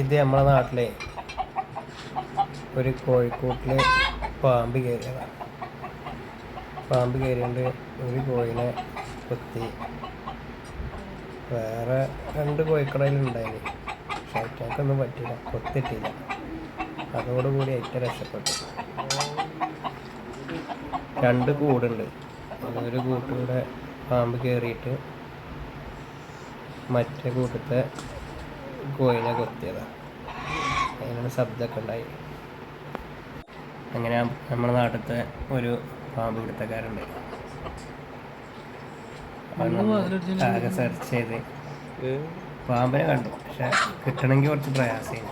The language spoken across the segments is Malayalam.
ഇത് നമ്മളെ നാട്ടിലെ ഒരു കോഴിക്കൂട്ടിൽ പാമ്പ് കയറിയതാണ് പാമ്പ് കയറിയുണ്ട് ഒരു കോഴിനെ കുത്തി. വേറെ രണ്ട് കോഴിക്കടയിലുണ്ടായിന് പക്ഷെ അയറ്റക്കൊന്നും പറ്റില്ല കൊത്തിട്ടില്ല. അതോടുകൂടി അയറ്റ രക്ഷപ്പെട്ടു. രണ്ട് കൂടുണ്ട്. ഒരു കൂട്ടിലൂടെ പാമ്പ് കയറിയിട്ട് മറ്റേ കൂട്ടത്തെ കോഴിനെ കൊത്തിയതാണ് അതിനാണ് ശബ്ദമൊക്കെ ഉണ്ടായി അങ്ങനെ നമ്മുടെ നാട്ടിലത്തെ ഒരു പാമ്പ് പിടുത്തക്കാരുണ്ട് ആകെ സെർച്ച് ചെയ്ത് പാമ്പിനെ കണ്ടു. പക്ഷെ കിട്ടണമെങ്കിൽ കുറച്ച് പ്രയാസമായി.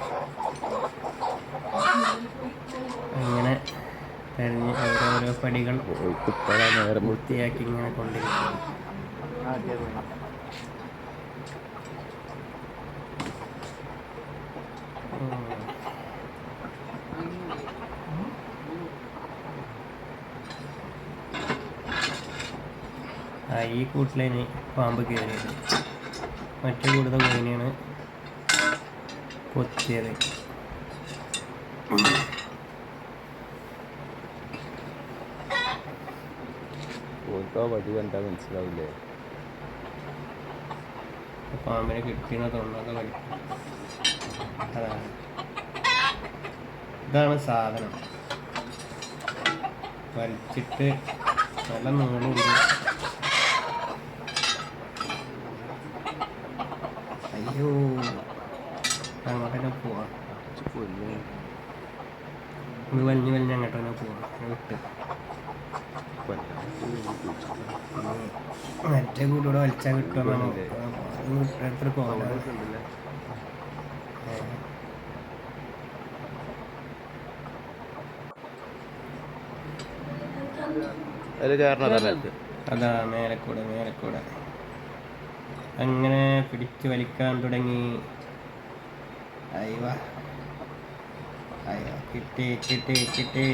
അങ്ങനെ തെരഞ്ഞ് ഓരോരോ പടികൾ വൃത്തിയാക്കി ഇങ്ങനെ കൊണ്ടിരിക്കുന്നു. ഈ കൂട്ടിലതിന് പാമ്പ് കയറിയത്. മറ്റു കൂടുതൽ കോയിനെയാണ് കൊത്തിയത്. വടി കണ്ടാ മനസ്സിലാവില്ലേ? പാമ്പിനെ കിട്ടിയെന്ന് തോന്നാതെ വടി അതാണ്. ഇതാണ് സാധനം. വലിച്ചിട്ട് നല്ല നീളമുണ്ട് അയ്യോ. അങ്ങോട്ട് തന്നെ പോവാം. ഇത് വലിഞ്ഞ് വലിഞ്ഞ് അങ്ങോട്ട് തന്നെ പോവാം. വിട്ട്. മറ്റേ കൂട്ടൂടെ വലിച്ചാൽ കിട്ടുമെന്നാണ് എത്ര കോലാണ് അതിൽ കയറണതല്ല അതാ മേലക്കൂടെ മേലക്കൂടെ. അങ്ങനെ പിടിച്ചു വലിക്കാൻ തുടങ്ങി. അയ്യോ. കിട്ടി കിട്ടി കിട്ടി.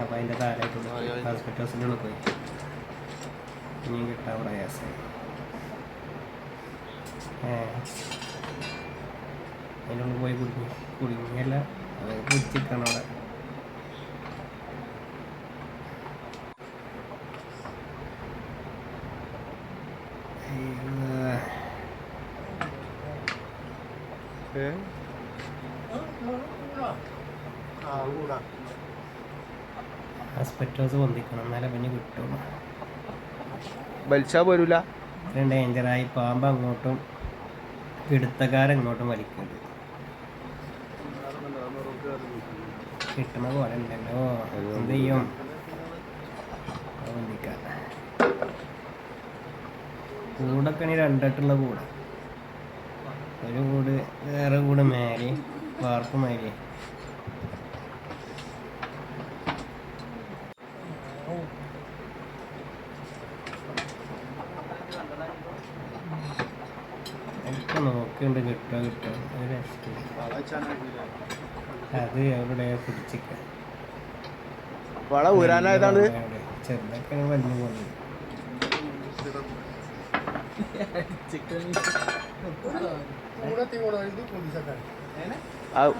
അപ്പം അതിന്റെ താരായിട്ടുള്ള ഹോസ്പിറ്റൽ ഹോസ്പിറ്റലിൽ പോയി. ഇനിയും കിട്ടാൻ പ്രയാസമായി അതിനുള്ളിൽ പോയി കുടുങ്ങി കുടുങ്ങിയല്ല. അത് കുടിച്ചിട്ടാണ് അവിടെ അയ്യോ. ആസ്പെറ്റോസ് പൊന്തിക്കണം എന്നാലേ പിന്നെ കിട്ടുള്ളൂ വലിച്ചാ പോരൂല ഇത്രയും ഡേഞ്ചറായി പാമ്പ് അങ്ങോട്ടും പിടുത്തക്കാരൻ ഇങ്ങോട്ടും വലിക്കുന്നുണ്ട് കിട്ടണ പോലെ ഉണ്ടല്ലോ എന്ത് ചെയ്യും കൂടെ പൊന്തിക്കാം കൂടൊക്കെ ആണെങ്കിൽ രണ്ടെട്ടുള്ള കൂട് ഒരു കൂട് വേറെ കൂട് മേലെ വാർപ്പ് മേലെ ഒക്കെ നോക്കുന്നുണ്ട് കിട്ടോ കിട്ടോ ഒരു. അത് എവിടെ പിടിച്ചിക്ക വള ഊരാനായതാണ് അവിടെ. ചെറുതൊക്കെ വലിഞ്ഞു പോകുന്നു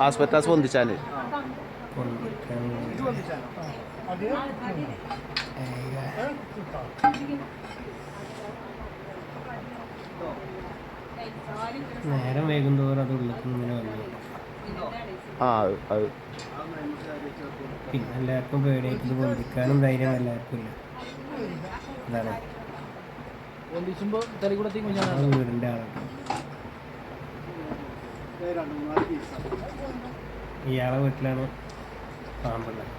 ആസ്പെറ്റാസ് പൊന്തിച്ചാൽ. നേരം വൈകുന്തോറും അത് ഉള്ളിൽ ഇങ്ങനെ വന്നു ആ അത് പിന്നെ എല്ലാവർക്കും പേടിയായിട്ട് പൊന്തിക്കാനും ധൈര്യം എല്ലാവർക്കും ഇല്ല. അതാണ്. കുഞ്ഞാണ് ആളൊക്കെ ഇയാളെ വീട്ടിലാണ് പാമ്പുള്ളത്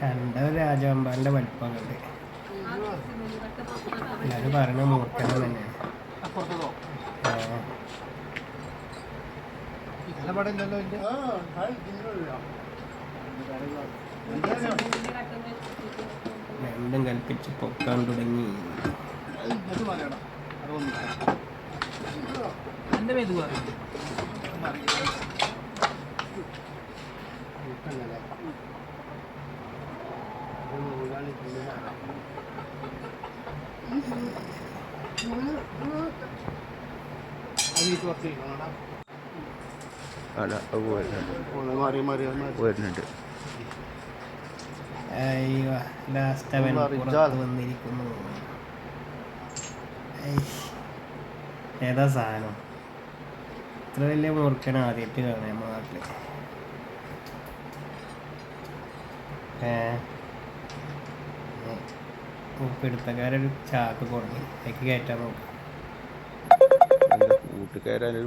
കണ്ട രാജാമ്പാന്റെ വലിപ്പം കണ്ട് എല്ലാവരും പറയണ മൂർഖന തന്നെയാണ് ആ, നല്ല പടം ഇല്ലല്ലോ ഇതിന്റെ രണ്ടും കൽപ്പിച്ച് പൊക്കാൻ തുടങ്ങി. എന്റെ മേത് അത് മാറി മാറി വരുന്നുണ്ട് ലാസ്റ്റ് അവൻ. വന്നിരിക്കുന്നു. ഏതാ സാധനം? ഇത്ര വലിയ മുറുക്കൻ ആദ്യമായിട്ട് കാണാം നമ്മുടെ നാട്ടിൽ. ഏ ചാക്ക് കൊടുക്കും അതിക്ക് കയറ്റാൻ നോക്കാം. കൂട്ടുകാരൊരു കൂട്ടുകാരനൊരു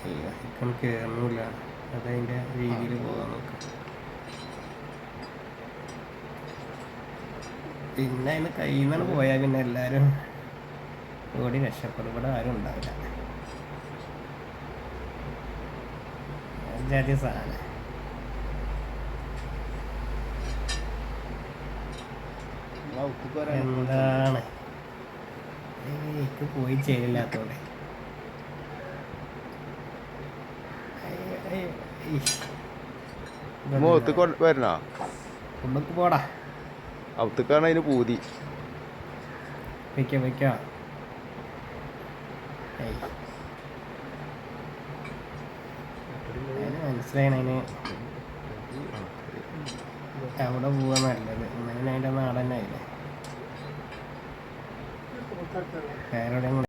മടിയായിരുന്നു ഇപ്പം കയറുന്നില്ല അതതിന്റെ രീതിയിൽ പോകാൻ നോക്കാം. പിന്നെ അതിന് കയ്യിൽ നിന്നാണ് പോയാൽ പിന്നെ എല്ലാവരും ഓടി രക്ഷപ്പെടും. ഇവിടെ ആരും ഉണ്ടാവില്ല. ജാതി സാധനം. എന്താണ്? എനിക്ക് പോയി ചെയ്തില്ലാത്തോടെ മുഖത്ത് വരണോ? പോടാ. അതിന് പൂതി. വെക്ക വെക്ക. മനസ്സിലായി അതിന് അവിടെ പോവാ നല്ലത്. എന്നാലും അതിന്റെ വേറെ എവിടെയും